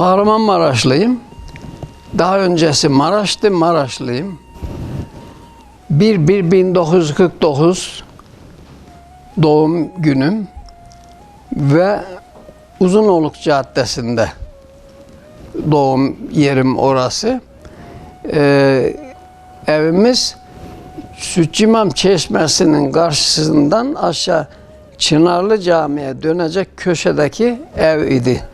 Kahramanmaraşlıyım. Daha öncesi Maraş'tı, Maraşlıyım. 1-1-1949 doğum günüm ve Uzunoluk Caddesi'nde doğum yerim orası. Ee, evimiz Sütçümam Çeşmesi'nin karşısından aşağı Çınarlı Camii'ye dönecek köşedeki ev idi.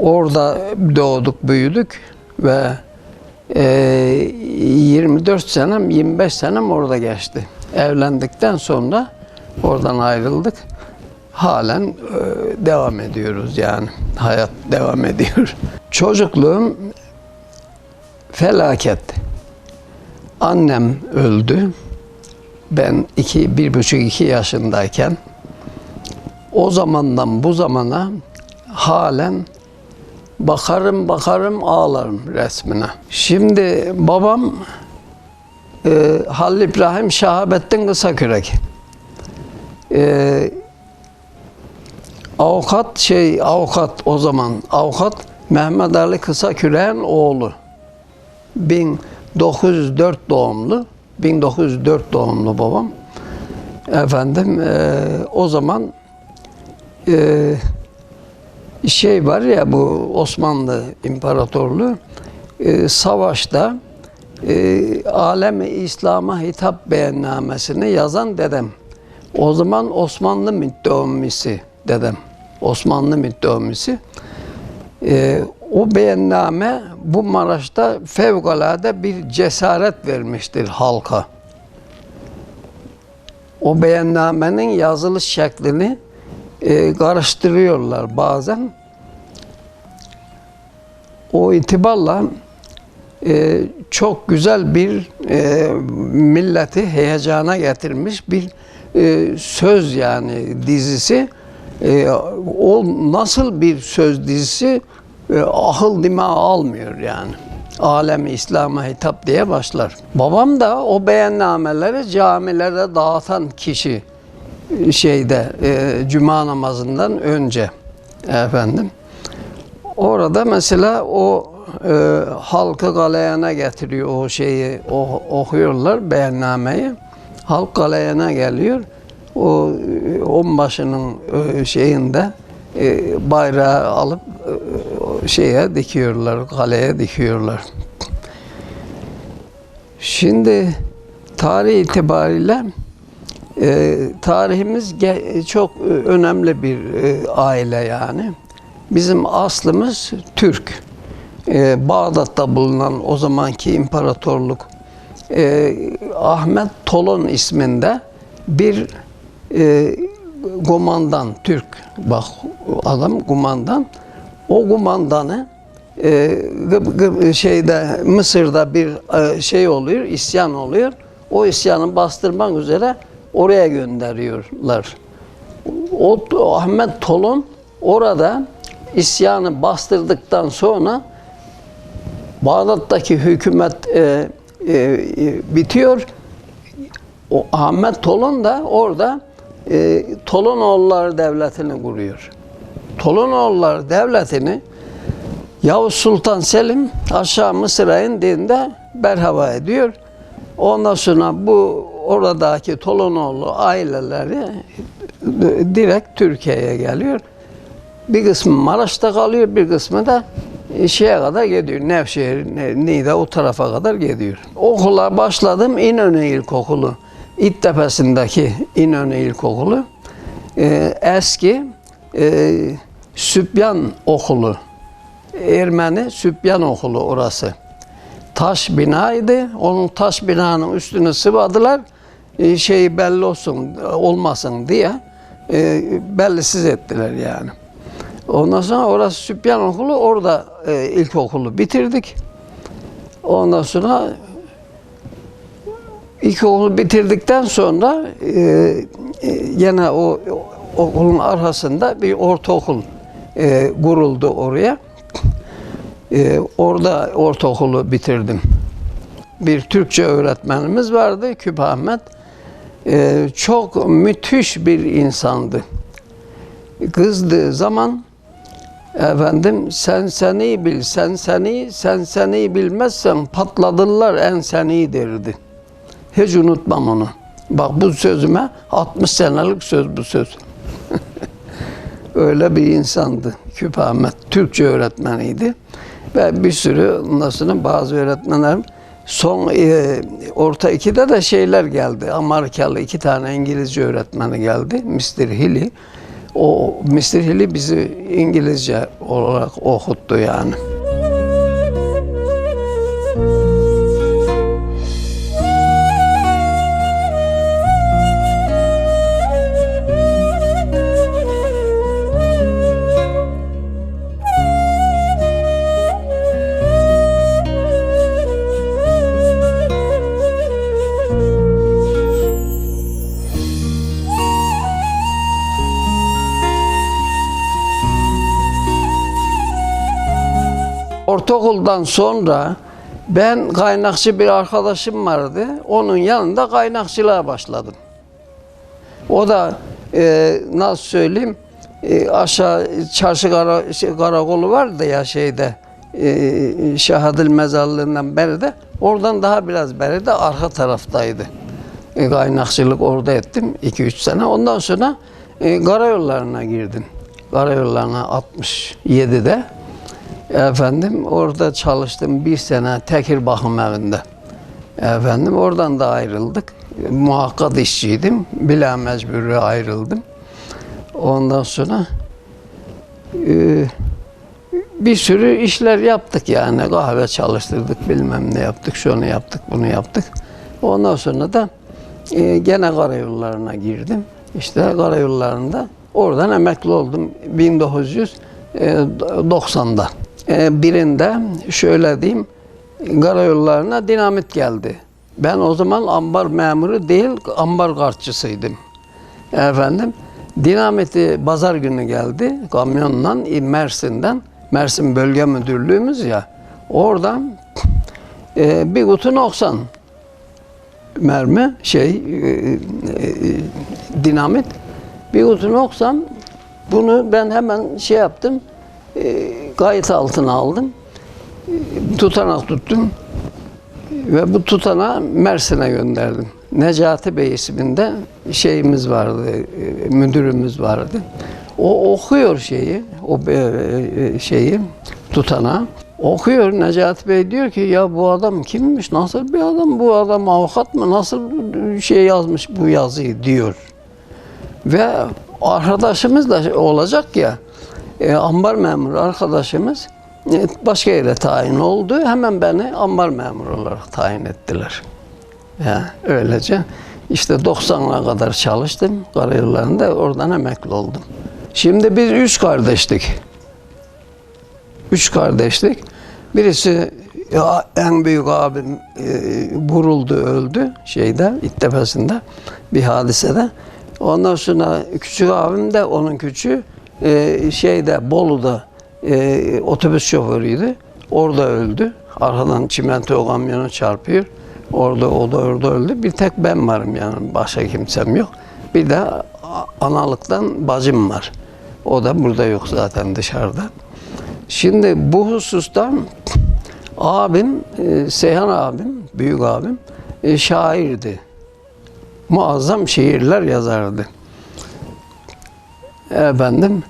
Orada doğduk, büyüdük ve e, 24 senem, 25 senem orada geçti. Evlendikten sonra oradan ayrıldık. Halen e, devam ediyoruz yani. Hayat devam ediyor. Çocukluğum felaket. Annem öldü. Ben iki, bir buçuk iki yaşındayken o zamandan bu zamana halen bakarım bakarım ağlarım resmine. Şimdi babam e, Halil İbrahim Şahabettin Kısakürek. E, avukat şey avukat o zaman avukat Mehmet Ali Kısakürek'in oğlu. 1904 doğumlu. 1904 doğumlu babam. Efendim e, o zaman e, şey var ya bu Osmanlı İmparatorluğu e, savaşta e, alemi İslam'a hitap beyannamesini yazan dedem. O zaman Osmanlı mütteommisi dedem. Osmanlı mütteommisi. E, o beyanname bu Maraş'ta fevkalade bir cesaret vermiştir halka. O beyannamenin yazılış şeklini e, karıştırıyorlar bazen. O itibarla e, çok güzel bir e, milleti heyecana getirmiş bir e, söz yani dizisi. E, o nasıl bir söz dizisi e, ahıl dima almıyor yani. Alemi İslam'a hitap diye başlar. Babam da o beyannameleri camilere dağıtan kişi şeyde e, cuma namazından önce efendim. Orada mesela o e, halkı galeyana getiriyor o şeyi o, okuyorlar beyannameyi. Halk galeyana geliyor. O e, onbaşının e, şeyinde e, bayrağı alıp e, şeye dikiyorlar, kaleye dikiyorlar. Şimdi tarih itibariyle e, tarihimiz çok önemli bir e, aile yani. Bizim aslımız Türk. E, Bağdat'ta bulunan o zamanki imparatorluk e, Ahmet Tolon isminde bir e, kumandan Türk bak adam kumandan o kumandanı e, şeyde Mısır'da bir e, şey oluyor isyan oluyor o isyanı bastırmak üzere oraya gönderiyorlar. O, Ahmet Tolon orada isyanı bastırdıktan sonra Bağdat'taki hükümet e, e, e, bitiyor. O Ahmet Tolon da orada e, Tolonoğulları Devleti'ni kuruyor. Tolonoğulları Devleti'ni Yavuz Sultan Selim aşağı Mısır'a indiğinde berhava ediyor. Ondan sonra bu oradaki Tolonoğlu aileleri direkt Türkiye'ye geliyor. Bir kısmı Maraş'ta kalıyor, bir kısmı da şeye kadar gidiyor. Nevşehir, Ne- Niğde o tarafa kadar gidiyor. Okula başladım İnönü İlkokulu. İttepe'sindeki İnönü İlkokulu. Ee, eski e, Sübyan Okulu. Ermeni Sübyan Okulu orası. Taş binaydı. Onun taş binanın üstünü sıvadılar. E, şeyi belli olsun, olmasın diye e, bellisiz ettiler yani. Ondan sonra orası Sübyan Okulu, orada e, ilkokulu bitirdik. Ondan sonra ilkokulu bitirdikten sonra e, e, yine o okulun arkasında bir ortaokul e, kuruldu oraya. E, orada ortaokulu bitirdim. Bir Türkçe öğretmenimiz vardı, Küp Ahmet. E, çok müthiş bir insandı. Kızdığı zaman Efendim sen seni bil, sen seni, sen seni bilmezsen patladılar en seni derdi. Hiç unutmam onu. Bak bu sözüme 60 senelik söz bu söz. Öyle bir insandı Küp Ahmet. Türkçe öğretmeniydi. Ve bir sürü sonra bazı öğretmenlerim son e, orta ikide de şeyler geldi. Amerikalı iki tane İngilizce öğretmeni geldi. Mr. Hilly. O Mr. Hilly bizi İngilizce olarak okuttu yani. Ortaokuldan sonra ben kaynakçı bir arkadaşım vardı. Onun yanında kaynakçılığa başladım. O da e, nasıl söyleyeyim e, aşağı çarşı kara, şey, karakolu vardı ya şeyde e, Şahadil mezarlığından beri de oradan daha biraz beri de arka taraftaydı. E, kaynakçılık orada ettim 2-3 sene. Ondan sonra e, karayollarına girdim. Karayollarına 67'de. Efendim orada çalıştım bir sene tekir bakım evinde. Efendim oradan da ayrıldık. Muhakkak işçiydim. Bila mecburi ayrıldım. Ondan sonra e, bir sürü işler yaptık yani. Kahve çalıştırdık, bilmem ne yaptık, şunu yaptık, bunu yaptık. Ondan sonra da e, gene karayollarına girdim. İşte karayollarında oradan emekli oldum 1990'da. E, birinde şöyle diyeyim, karayollarına dinamit geldi. Ben o zaman ambar memuru değil, ambar kartçısıydım. Efendim, dinamiti pazar günü geldi kamyonla Mersin'den. Mersin Bölge Müdürlüğümüz ya. Oradan e, bir kutu 90 mermi şey e, e, dinamit bir kutu 90 bunu ben hemen şey yaptım e, kayıt altına aldım E, tutanak tuttum ve bu tutanağı Mersin'e gönderdim. Necati Bey isminde şeyimiz vardı, e, müdürümüz vardı. O okuyor şeyi, o e, e, şeyi, tutanağı. Okuyor Necati Bey diyor ki ya bu adam kimmiş, nasıl bir adam, bu adam avukat mı, nasıl şey yazmış bu yazıyı diyor. Ve arkadaşımız da olacak ya, e, ambar memuru arkadaşımız e, başka yere tayin oldu. Hemen beni ambar memuru olarak tayin ettiler. Ya öylece işte 90'a kadar çalıştım karayollarında oradan emekli oldum. Şimdi biz üç kardeştik. Üç kardeşlik. Birisi ya en büyük abim e, vuruldu, öldü şeyde, İttepe'sinde bir hadisede. Ondan sonra küçük abim de onun küçüğü e, şeyde Bolu'da e, otobüs şoförüydü. Orada öldü. Arkadan çimento kamyonu çarpıyor. Orada o da orada öldü. Bir tek ben varım yani başka kimsem yok. Bir de analıktan bacım var. O da burada yok zaten dışarıda. Şimdi bu hususta abim, e, Seyhan abim, büyük abim e, şairdi. Muazzam şiirler yazardı. Efendim,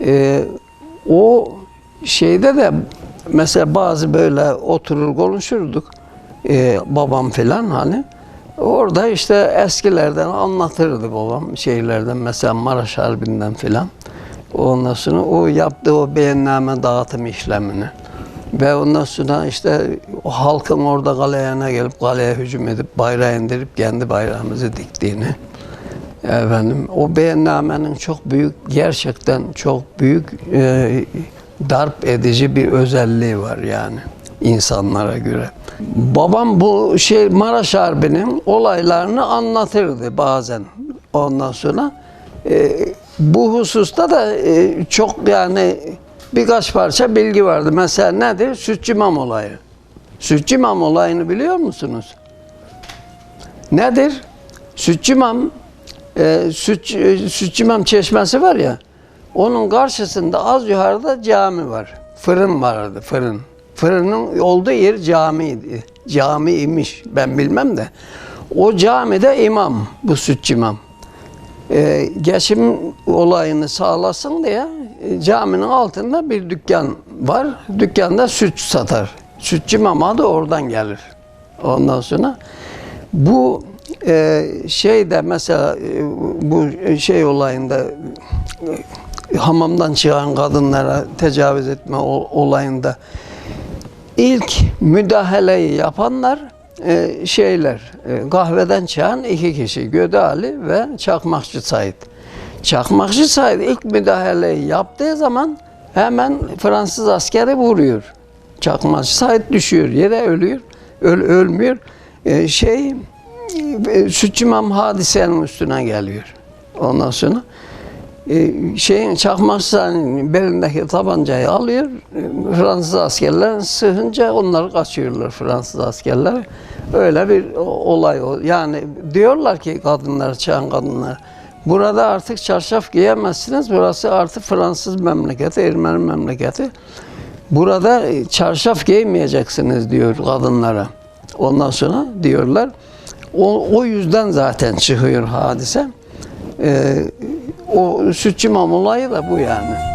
e, o şeyde de mesela bazı böyle oturur konuşurduk. E, babam filan hani. Orada işte eskilerden anlatırdı babam şeylerden mesela Maraş Harbi'nden filan. Ondan sonra o yaptığı o beyanname dağıtım işlemini. Ve ondan sonra işte o halkın orada galeyana gelip galeye hücum edip bayrağı indirip kendi bayrağımızı diktiğini. Efendim o beyannamenin çok büyük gerçekten çok büyük e, darp edici bir özelliği var yani insanlara göre. Babam bu şey Maraş Harbi'nin olaylarını anlatırdı bazen ondan sonra. E, bu hususta da e, çok yani birkaç parça bilgi vardı. Mesela nedir? Sütçü İmam olayı. Sütçü İmam olayını biliyor musunuz? Nedir? Sütçü İmam, e, Sütçü, Sütçü İmam çeşmesi var ya, Onun karşısında az yukarıda cami var. Fırın vardı, fırın. Fırının olduğu yer camiydi. Cami imiş, ben bilmem de. O camide imam, bu sütçü imam. Ee, geçim olayını sağlasın diye e, caminin altında bir dükkan var. Dükkanda süt satar. Sütçü imam da oradan gelir. Ondan sonra bu e, şey de mesela e, bu şey olayında e, hamamdan çıkan kadınlara tecavüz etme olayında ilk müdahaleyi yapanlar e, şeyler kahveden çıkan iki kişi Göde Ali ve Çakmakçı Said. Çakmakçı Said ilk müdahaleyi yaptığı zaman hemen Fransız askeri vuruyor. Çakmakçı Said düşüyor yere ölüyor. Öl, ölmüyor. E, şey e, Sütçü İmam hadisenin üstüne geliyor. Ondan sonra e, şeyin çakmak sahnenin belindeki tabancayı alıyor. E, Fransız askerler sığınca onlar kaçıyorlar Fransız askerler. Öyle bir olay o. Yani diyorlar ki kadınlar, çağın kadınlar burada artık çarşaf giyemezsiniz. Burası artık Fransız memleketi, Ermeni memleketi. Burada çarşaf giymeyeceksiniz diyor kadınlara. Ondan sonra diyorlar. O, o yüzden zaten çıkıyor hadise. Ee, o sütçü olayı da bu yani.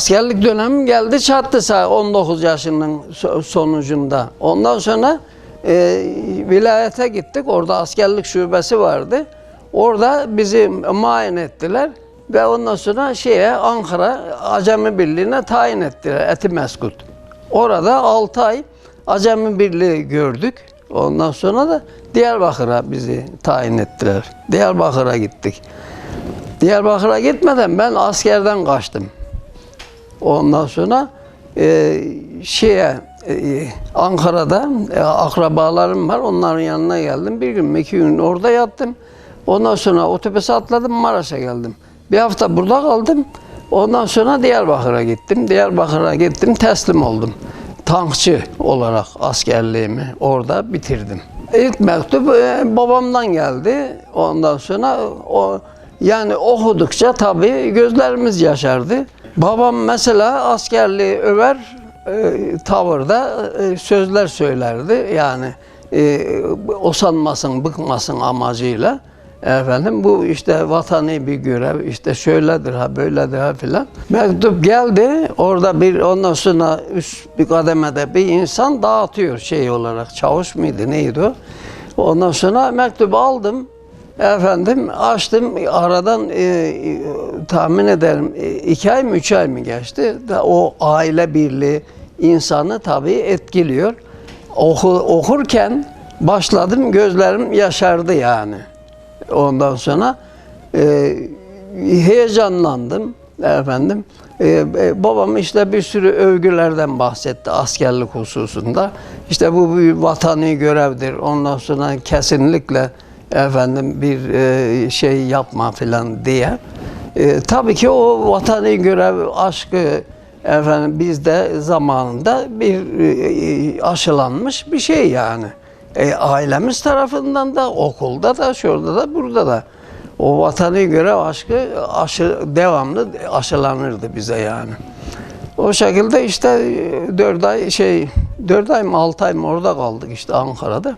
Askerlik dönemim geldi çattı sağ 19 yaşının so- sonucunda. Ondan sonra e, vilayete gittik. Orada askerlik şubesi vardı. Orada bizi muayene ettiler ve ondan sonra şeye Ankara Acemi Birliği'ne tayin ettiler Etimeskut. Orada 6 ay Acemi Birliği gördük. Ondan sonra da Diyarbakır'a bizi tayin ettiler. Diyarbakır'a gittik. Diyarbakır'a gitmeden ben askerden kaçtım. Ondan sonra e, şeye e, Ankara'da e, akrabalarım var. Onların yanına geldim. Bir gün iki gün orada yattım. Ondan sonra otobüse atladım Maraş'a geldim. Bir hafta burada kaldım. Ondan sonra Diyarbakır'a gittim. Diyarbakır'a gittim teslim oldum. Tankçı olarak askerliğimi orada bitirdim. İlk mektup e, babamdan geldi. Ondan sonra o yani okudukça tabii gözlerimiz yaşardı. Babam mesela askerliği över e, tavırda e, sözler söylerdi. Yani e, usanmasın, bıkmasın amacıyla. Efendim bu işte vatani bir görev, işte şöyledir ha böyledir ha filan. Mektup geldi, orada bir ondan sonra üst bir kademede bir insan dağıtıyor şey olarak. Çavuş muydu neydi o? Ondan sonra mektubu aldım. Efendim açtım aradan e, e, tahmin ederim e, iki ay mı üç ay mı geçti. Da o aile birliği insanı tabii etkiliyor. Oku, okurken başladım gözlerim yaşardı yani. Ondan sonra e, heyecanlandım efendim. E, e, babam işte bir sürü övgülerden bahsetti askerlik hususunda. İşte bu bir vatani görevdir. Ondan sonra kesinlikle efendim bir e, şey yapma filan diye. E, tabii ki o vatani görev aşkı efendim bizde zamanında bir e, aşılanmış bir şey yani. E, ailemiz tarafından da okulda da şurada da burada da o vatani görev aşkı aşı, devamlı aşılanırdı bize yani. O şekilde işte e, dört ay şey dört ay mı altı ay mı orada kaldık işte Ankara'da.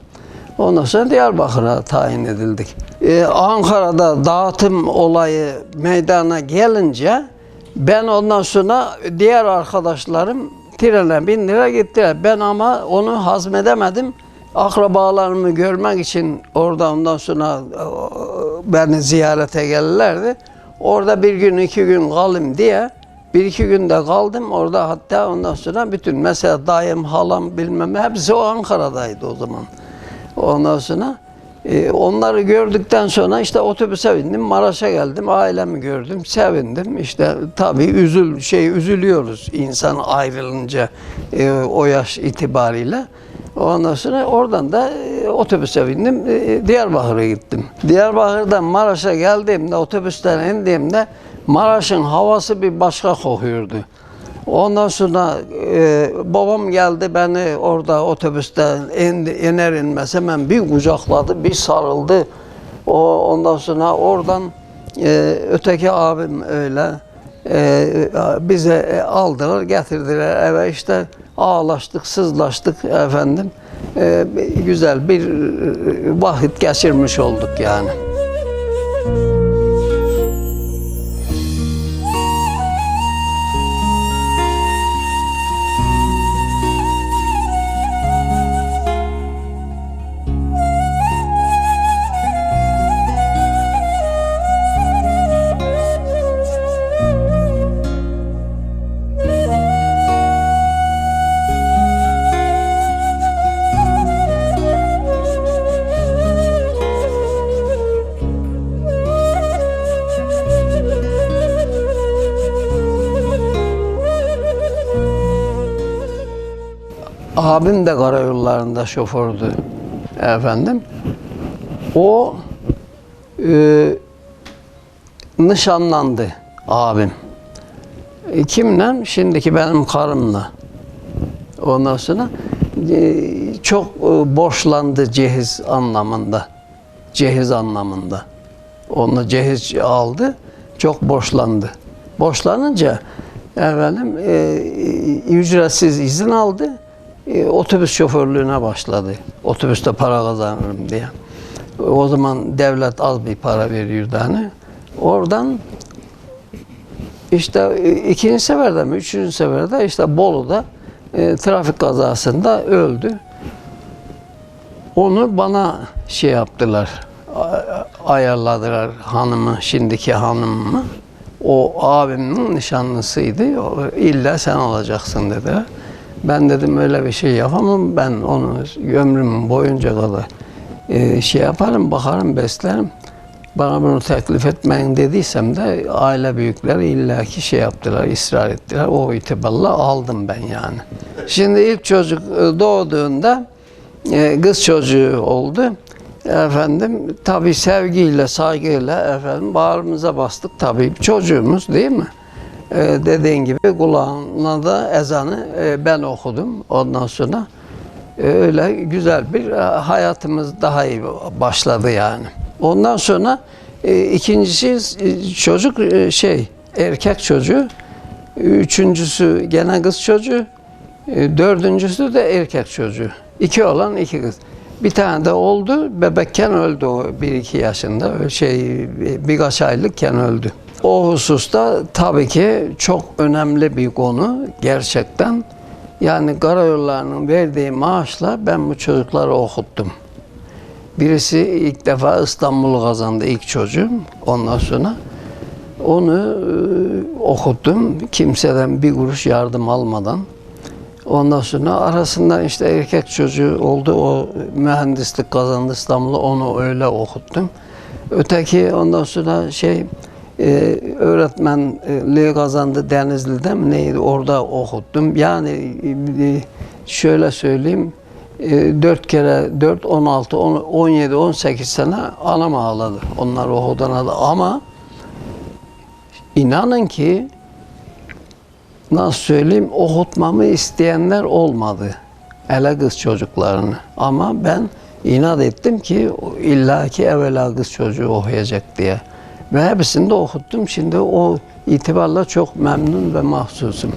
Ondan sonra Diyarbakır'a tayin edildik. Ee, Ankara'da dağıtım olayı meydana gelince ben ondan sonra diğer arkadaşlarım trene bindiler gittiler. Ben ama onu hazmedemedim. Akrabalarımı görmek için orada ondan sonra e, beni ziyarete gelirlerdi. Orada bir gün iki gün kalayım diye bir iki günde kaldım orada hatta ondan sonra bütün mesela dayım, halam bilmem hepsi o Ankara'daydı o zaman. Ondan sonra e, onları gördükten sonra işte otobüse bindim Maraş'a geldim ailemi gördüm sevindim işte tabii üzül şey üzülüyoruz insan ayrılınca e, o yaş itibariyle. Ondan sonra oradan da e, otobüse bindim e, Diyarbakır'a gittim. Diyarbakır'dan Maraş'a geldiğimde otobüsten indiğimde Maraş'ın havası bir başka kokuyordu. Ondan sonra e, babam geldi beni orada otobüsten indi, iner inmez hemen bir kucakladı, bir sarıldı. O ondan sonra oradan e, öteki abim öyle e, bize aldılar, getirdiler eve işte ağlaştık, sızlaştık efendim. E, güzel bir e, vakit geçirmiş olduk yani. Abim de karayollarında şofördü efendim. O e, nişanlandı abim. E, kimle? Şimdiki benim karımla. Ondan sonra e, çok e, borçlandı cehiz anlamında. Cehiz anlamında. Onu cehiz aldı. Çok borçlandı. Borçlanınca efendim e, ücretsiz izin aldı. E, otobüs şoförlüğüne başladı. Otobüste para kazanırım diye. O zaman devlet az bir para veriyordu hani. Oradan işte e, ikinci seferde mi, üçüncü seferde işte Bolu'da e, trafik kazasında öldü. Onu bana şey yaptılar, ayarladılar hanımı, şimdiki hanımımı. O abimin nişanlısıydı. İlla sen olacaksın dediler. Ben dedim öyle bir şey yapamam. Ben onu ömrüm boyunca kadar e, şey yaparım, bakarım, beslerim. Bana bunu teklif etmeyin dediysem de aile büyükleri illaki şey yaptılar, ısrar ettiler. O itibarla aldım ben yani. Şimdi ilk çocuk e, doğduğunda e, kız çocuğu oldu. Efendim tabii sevgiyle, saygıyla efendim bağrımıza bastık tabii çocuğumuz değil mi? Ee, dediğin gibi kulağına da ezanı e, ben okudum ondan sonra. e, öyle güzel bir e, hayatımız daha iyi başladı yani. Ondan sonra e, ikincisi çocuk şey erkek çocuğu. Üçüncüsü gene kız çocuğu. Dördüncüsü de erkek çocuğu. İki olan iki kız. Bir tane de oldu. Bebekken öldü o bir iki yaşında. Şey birkaç aylıkken öldü. O hususta tabii ki çok önemli bir konu gerçekten. Yani karayollarının verdiği maaşla ben bu çocukları okuttum. Birisi ilk defa İstanbul'u kazandı ilk çocuğum. Ondan sonra onu e, okuttum. Kimseden bir kuruş yardım almadan. Ondan sonra arasında işte erkek çocuğu oldu. O mühendislik kazandı İstanbul'da. Onu öyle okuttum. Öteki ondan sonra şey e, öğretmenliği kazandı Denizli'de mi neydi orada okuttum. Yani e, şöyle söyleyeyim e, 4 kere 4, 16, 10, 17, 18 sene anam ağladı. Onlar okudan aldı. Ama inanın ki nasıl söyleyeyim okutmamı isteyenler olmadı. Ele kız çocuklarını. Ama ben inat ettim ki illaki evvela kız çocuğu okuyacak diye. Ve hepsini de okuttum. Şimdi o itibarla çok memnun ve mahsusum.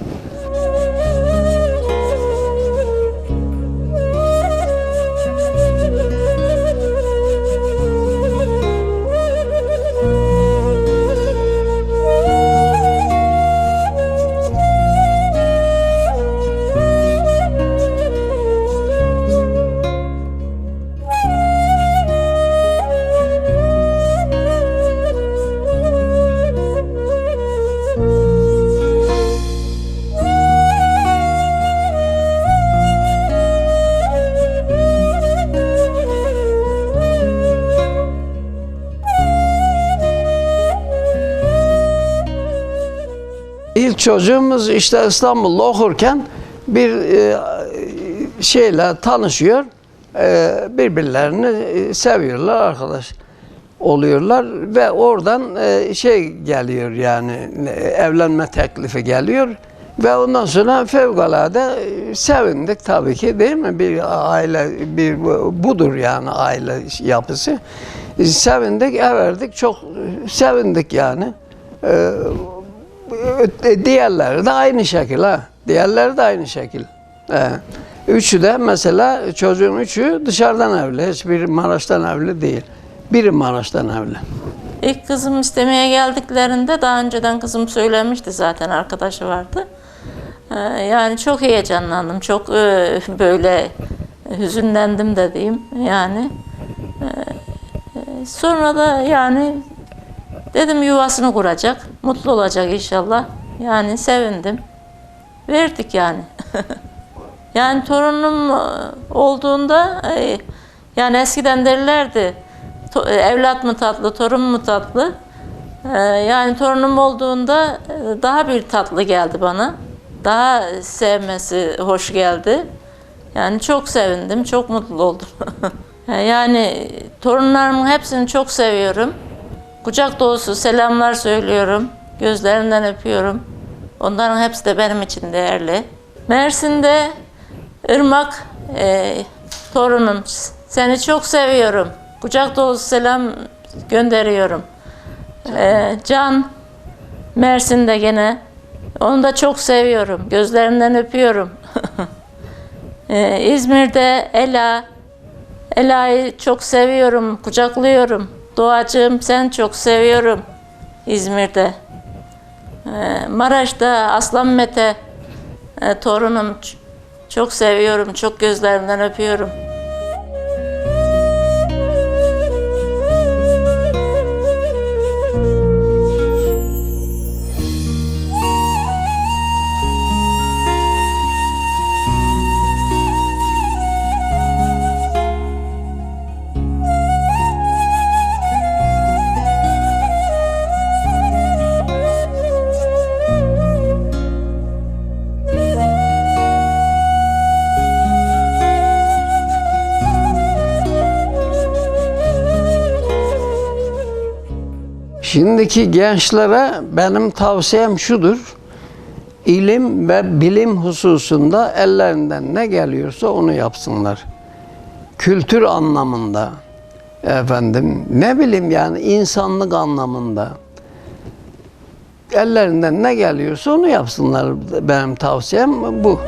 İlk çocuğumuz işte İstanbul'da okurken bir e, şeyle tanışıyor. E, birbirlerini e, seviyorlar arkadaş oluyorlar ve oradan şey geliyor yani evlenme teklifi geliyor ve ondan sonra fevkalade sevindik tabii ki değil mi? Bir aile bir budur yani aile yapısı. Sevindik everdik çok sevindik yani. E, diğerleri de aynı şekil ha diğerleri de aynı şekil He. Üçü de mesela çocuğun üçü dışarıdan evli. Hiçbir Maraş'tan evli değil. Biri Maraş'tan evli. İlk kızım istemeye geldiklerinde daha önceden kızım söylemişti zaten arkadaşı vardı. Ee, Yani çok heyecanlandım, çok e, böyle hüzünlendim de diyeyim yani. E, Sonra da yani dedim yuvasını kuracak, mutlu olacak inşallah. Yani sevindim. Verdik yani. yani torunum e, olduğunda e, yani eskiden derlerdi e, evlat mı tatlı, torun mu tatlı? Ee, Yani torunum olduğunda e, daha bir tatlı geldi bana. Daha sevmesi hoş geldi. Yani çok sevindim, çok mutlu oldum. yani torunlarımın hepsini çok seviyorum. Kucak dolusu selamlar söylüyorum. Gözlerinden öpüyorum. Onların hepsi de benim için değerli. Mersin'de Irmak e, torunum seni çok seviyorum. Kucak dolusu selam gönderiyorum. E, Can Mersin'de gene onu da çok seviyorum. Gözlerinden öpüyorum. e, İzmir'de Ela Ela'yı çok seviyorum, kucaklıyorum. Doğacığım sen çok seviyorum İzmir'de. Ee, Maraş'ta Aslan Mete e, torunum çok seviyorum, çok gözlerinden öpüyorum. Şimdiki gençlere benim tavsiyem şudur. İlim ve bilim hususunda ellerinden ne geliyorsa onu yapsınlar. Kültür anlamında, efendim ne bileyim yani insanlık anlamında. Ellerinden ne geliyorsa onu yapsınlar. Benim tavsiyem bu.